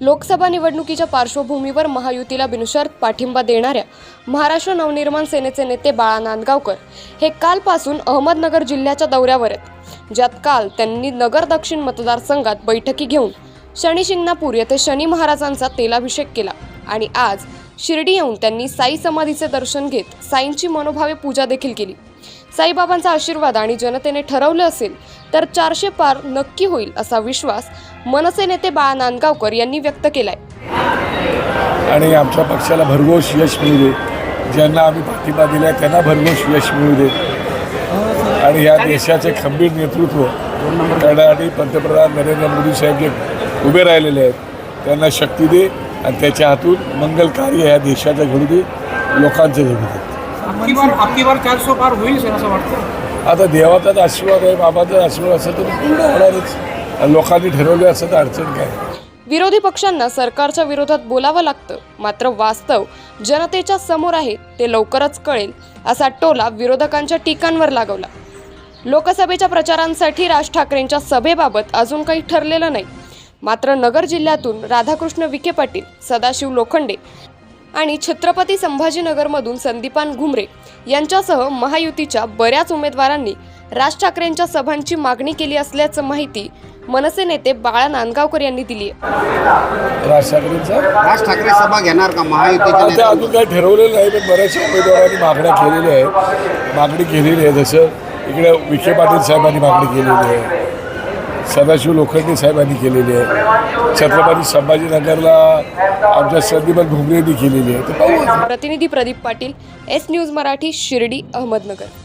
लोकसभा निवडणुकीच्या पार्श्वभूमीवर महायुतीला बिनशर्त पाठिंबा देणाऱ्या महाराष्ट्र नवनिर्माण सेनेचे नेते बाळा नांदगावकर हे कालपासून अहमदनगर जिल्ह्याच्या दौऱ्यावर आहेत ज्यात काल त्यांनी नगर दक्षिण मतदारसंघात बैठकी घेऊन शनी शिंगणापूर येथे शनी महाराजांचा तेलाभिषेक केला आणि आज शिर्डी येऊन त्यांनी साई समाधीचे दर्शन घेत साईंची मनोभावे पूजा देखील केली. साईबाबांचा आशीर्वाद आणि जनतेने ठरवलं असेल तर चारशे पार नक्की होईल असा विश्वास मनसे नेते बाळा नांदगावकर यांनी व्यक्त केलाय. आणि आमच्या पक्षाला भरघोस यश मिळू दे. ज्यांना आम्ही पाठिंबा दिला आहे त्यांना भरघोस यश मिळू दे. आणि या देशाचे खंबीर नेतृत्व करण्यासाठी पंतप्रधान नरेंद्र मोदी साहेब जे उभे राहिलेले आहेत त्यांना शक्ती दे आणि त्याच्या हातून मंगल कार्य या देशाचं घडू दे लोकांचं घडू दे. आपकी बार आपकी बार चारशे पार होईल सर असं वाटतं. आता देवाचाच आशीर्वाद आहे बाबाचा आशीर्वाद असेल तर पूर्ण होणारच लोकांनी ठरवलं असं तर अडचण काय? विरोधी पक्षांना सरकारच्या विरोधात बोलावं लागतं. मात्र वास्तव जनतेच्या समोर आहे ते लवकरच कळेल असा टोला विरोधकांच्या टीकांवर लागवला. लोकसभेच्या प्रचारांसाठी राज ठाकरेंच्या सभेबाबत अजून काही ठरलेलं नाही. मात्र नगर जिल्ह्यातून राधाकृष्ण विखे पाटील सदाशिव लोखंडे आणि छत्रपती संभाजीनगरमधून संदीपान घुमरे यांच्यासह महायुतीच्या बऱ्याच उमेदवारांनी राज ठाकरेंच्या सभांची मागणी केली असल्याचं माहिती मनसे नेते बाळा नांदगावकर यांनी दिली आहे. राज ठाकरेंचा? राज ठाकरे सभा घेणार का? महायुतीच्या ते नेत्यांची? अजून काही ठरवलेलं नाही पण बऱ्याचशा उमेदवारांनी मागण्या केलेल्या आहेत. मागणी केलेली आहे जसं इकडे विखे पाटील साहेबांनी मागणी केलेली आहे. सदाशिव लोखंडे साहेबांनी केलेली आहे छत्रपती संभाजीनगरला आमच्या संदीपन भुमरेंनी केलेली आहे तर प्रतिनिधी प्रदीप पाटील एस न्यूज मराठी शिर्डी अहमदनगर.